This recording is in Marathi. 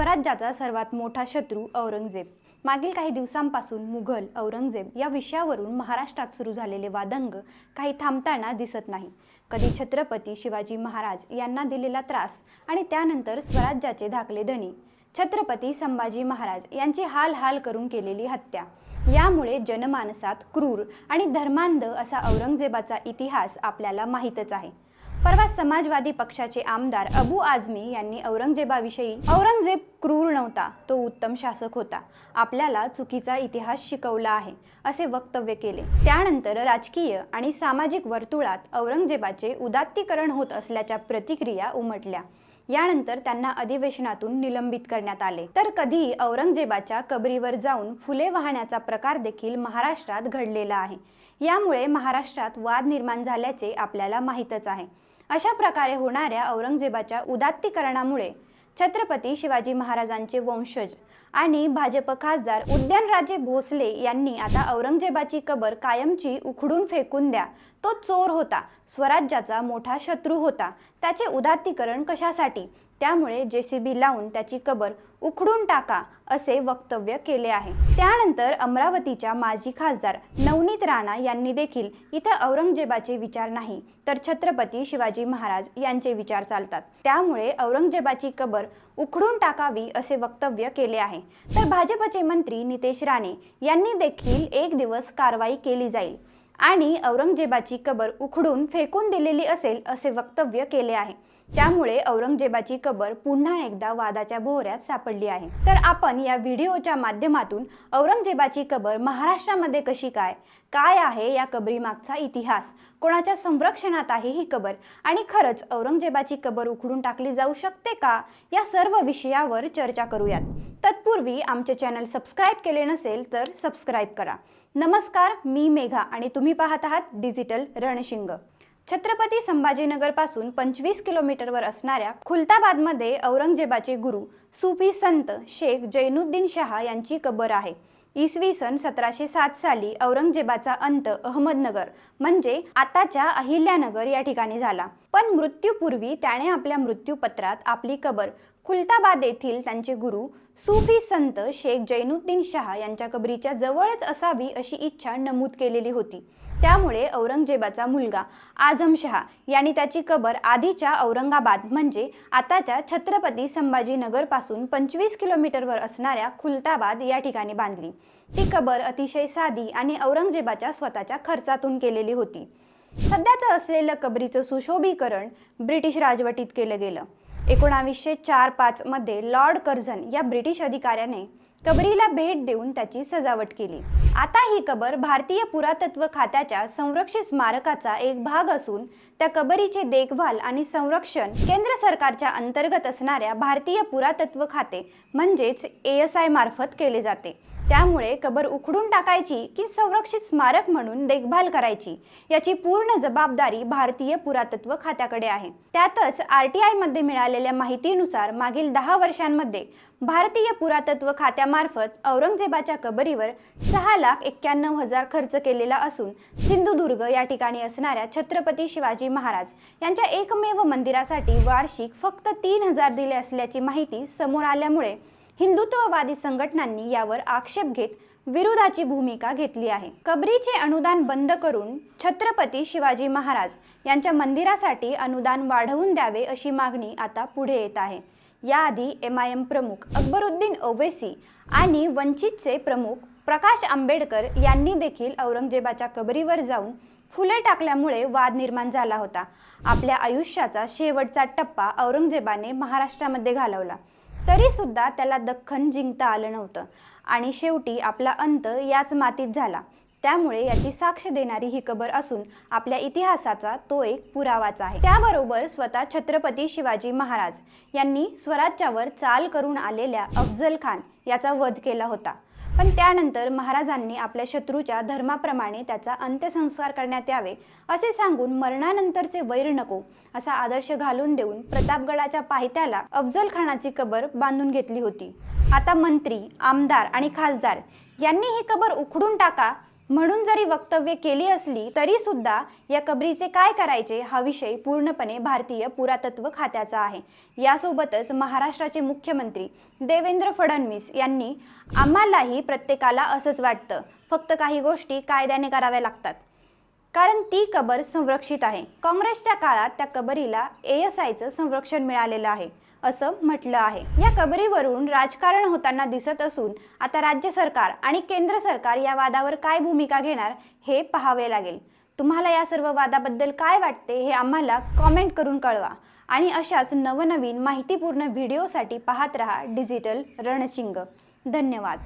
स्वराज्याचा सर्वात मोठा शत्रू औरंगजेब. मागील काही दिवसांपासून मुघल औरंगजेब या विषयावरून महाराष्ट्रात सुरू झालेले वादंग काही थांबताना दिसत नाही. कधी छत्रपती शिवाजी महाराज यांना दिलेला त्रास आणि त्यानंतर स्वराज्याचे धाकले धनी छत्रपती संभाजी महाराज यांची हाल हाल करून केलेली हत्या. यामुळे जनमानसात क्रूर आणि धर्मांध असा औरंगजेबाचा इतिहास आपल्याला माहीतच आहे. परवा समाजवादी पक्षाचे आमदार अबू आझमी यांनी औरंगजेबाविषयी औरंगजेब क्रूर नव्हता तो उत्तम शासक होता. आपल्याला चुकीचा इतिहास शिकवला आहे असे वक्तव्य केले. त्यानंतर राजकीय आणि सामाजिक वर्तुळात औरंगजेबाचे उदात्तीकरण होत असल्याच्या प्रतिक्रिया उमटल्या. यानंतर त्यांना अधिवेशनातून निलंबित करण्यात आले. तर कधी औरंगजेबाच्या कबरीवर जाऊन फुले वाहण्याचा प्रकार देखील महाराष्ट्रात घडलेला आहे. यामुळे महाराष्ट्रात वाद निर्माण झाल्याचे आपल्याला माहीतच आहे. अशा प्रकारे होणाऱ्या औरंगजेबाच्या उदात्तीकरणामुळे छत्रपती शिवाजी महाराजांचे वंशज आणि भाजप खासदार उद्यानराजे भोसले यांनी आता औरंगजेबाची कबर कायमची उखडून फेकून द्या. तो चोर होता. स्वराज्याचा मोठा शत्रू होता. त्याचे उदात्तीकरण कशासाठी? त्यामुळे जे सी बी लावून त्याची कबर उखडून टाका असे वक्तव्य केले आहे. त्यानंतर अमरावतीच्या माजी खासदार नवनीत राणा यांनी देखील इथं औरंगजेबाचे विचार नाही तर छत्रपती शिवाजी महाराज यांचे विचार चालतात. त्यामुळे औरंगजेबाची कबर उखडून टाकावी असे वक्तव्य केले आहे. तर भाजपचे मंत्री नितेश राणे यांनी देखील एक दिवस कारवाई केली जाईल आणि औरंगजेबाची कबर उखडून फेकून दिलेली असेल असे वक्तव्य केले आहे. त्यामुळे औरंगजेबाची कबर पुन्हा एकदा वादाच्या भोवऱ्यात सापडली आहे. तर आपण या व्हिडिओच्या माध्यमातून औरंगजेबाची कबर महाराष्ट्रामध्ये कशी काय काय आहे या कबरीमागचा इतिहास कोणाच्या संरक्षणात आहे ही कबर आणि खरंच औरंगजेबाची कबर उखडून टाकली जाऊ शकते का या सर्व विषयावर चर्चा करूयात. तत्पूर्वी आमचे चॅनल सबस्क्राईब केले नसेल तर सबस्क्राईब करा. नमस्कार मी मेघा आणि तुम्ही पाहत आहात डिजिटल रणशिंग. छत्रपती संभाजीनगरपासून पंचवीस किलोमीटरवर असणाऱ्या खुलताबादमध्ये औरंगजेबाचे गुरु सुफी संत शेख जैनुद्दीन शहा यांची कबर आहे. इसवी सन सतराशे सात साली औरंगजेबाचा अंत अहमदनगर म्हणजे आताच्या अहिल्यानगर या ठिकाणी झाला. पण मृत्यूपूर्वी त्याने आपल्या मृत्यूपत्रात आपली कबर खुलताबाद येथील त्यांचे गुरु सूफी संत शेख जैनुद्दीन शहा यांच्या कबरीच्या जवळच असावी अशी इच्छा नमूद केलेली होती. त्यामुळे औरंगजेबाचा मुलगा आझम शहा यांनी त्याची कबर आधीच्या औरंगाबाद म्हणजे आताच्या छत्रपती संभाजीनगरपासून पंचवीस किलोमीटरवर असणाऱ्या खुलताबाद या ठिकाणी बांधली. ती कबर अतिशय साधी आणि औरंगजेबाच्या स्वतःच्या खर्चातून केलेली होती. सध्याचं असलेलं कबरीचं सुशोभीकरण ब्रिटिश राजवटीत केलं गेलं. एकोणावीसशे चार पाचमध्ये लॉर्ड कर्झन या ब्रिटिश अधिकाऱ्याने कबरीला भेट देऊन त्याची सजावट केली. आता ही कबर भारतीय पुरातत्व खात्याच्या संरक्षित स्मारकाचा एक भाग असून त्या कबरीचे देखभाल आणि संरक्षण केंद्र सरकारच्या अंतर्गत असणाऱ्या भारतीय पुरातत्व खाते म्हणजेच ए एस आय मार्फत केले जाते. त्यामुळे कबर उखडून टाकायची की संरक्षित स्मारक म्हणून देखभाल करायची याची पूर्ण जबाबदारी भारतीय पुरातत्व खात्याकडे आहे. त्यातच आर टी आयमध्ये मिळालेल्या माहितीनुसार मागील दहा वर्षांमध्ये भारतीय पुरातत्व खात्यामार्फत औरंगजेबाच्या कबरीवर सहा लाख एक्क्याण्णव हजार खर्च केलेला असून सिंधुदुर्ग या ठिकाणी असणाऱ्या छत्रपती शिवाजी महाराज यांच्या एकमेव मंदिरासाठी वार्षिक फक्त तीन हजार दिले असल्याची माहिती समोर आल्यामुळे हिंदुत्ववादी संघटनांनी यावर आक्षेप घेत विरोधाची भूमिका घेतली आहे. कबरीचे अनुदान बंद करून छत्रपती शिवाजी महाराज यांच्या मंदिरासाठी अनुदान वाढवून द्यावे अशी मागणी आता पुढे येत आहे. याआधी एम आय एम प्रमुख अकबरुद्दीन ओवेसी आणि वंचितचे प्रमुख प्रकाश आंबेडकर यांनी देखील औरंगजेबाच्या कबरीवर जाऊन फुले टाकल्यामुळे वाद निर्माण झाला होता. आपल्या आयुष्याचा शेवटचा टप्पा औरंगजेबाने महाराष्ट्रामध्ये घालवला. तरी सुद्धा त्याला दख्खन जिंकता आलं नव्हतं. आणि शेवटी आपला अंत याच मातीत झाला. त्यामुळे याची साक्ष देणारी ही कबर असून आपल्या इतिहासाचा तो एक पुरावाच आहे. त्याबरोबर स्वतः छत्रपती शिवाजी महाराज यांनी स्वराज्यावर चाल करून आलेल्या अफजल खान याचा वध केला होता. पण त्यानंतर महाराजांनी आपल्या शत्रूच्या धर्माप्रमाणे त्याचा अंत्यसंस्कार करण्यात यावे असे सांगून मरणानंतरचे वैर नको असा आदर्श घालून देऊन प्रतापगडाच्या पायथ्याला अफजल खानाची कबर बांधून घेतली होती. आता मंत्री आमदार आणि खासदार यांनी ही कबर उखडून टाका म्हणून जरी वक्तव्य केली असली तरी सुद्धा या कबरीचे काय करायचे हा विषय पूर्णपणे भारतीय पुरातत्व खात्याचा आहे. यासोबतच महाराष्ट्राचे मुख्यमंत्री देवेंद्र फडणवीस यांनी आम्हालाही प्रत्येकाला असंच वाटतं फक्त काही गोष्टी कायद्याने कराव्या लागतात. कारण ती कबर संरक्षित आहे. काँग्रेसच्या काळात त्या कबरीला एएसआयचं संरक्षण मिळालेलं आहे. असं म्हटलं आहे. या कबरीवरून राजकारण होताना दिसत असून आता राज्य सरकार आणि केंद्र सरकार या वादावर काय भूमिका घेणार हे पाहावे लागेल. तुम्हाला या सर्व वादाबद्दल काय वाटते हे आम्हाला कॉमेंट करून कळवा आणि अशाच नवनवीन माहितीपूर्ण व्हिडिओसाठी पाहत रहा डिजिटल रणशिंग. धन्यवाद.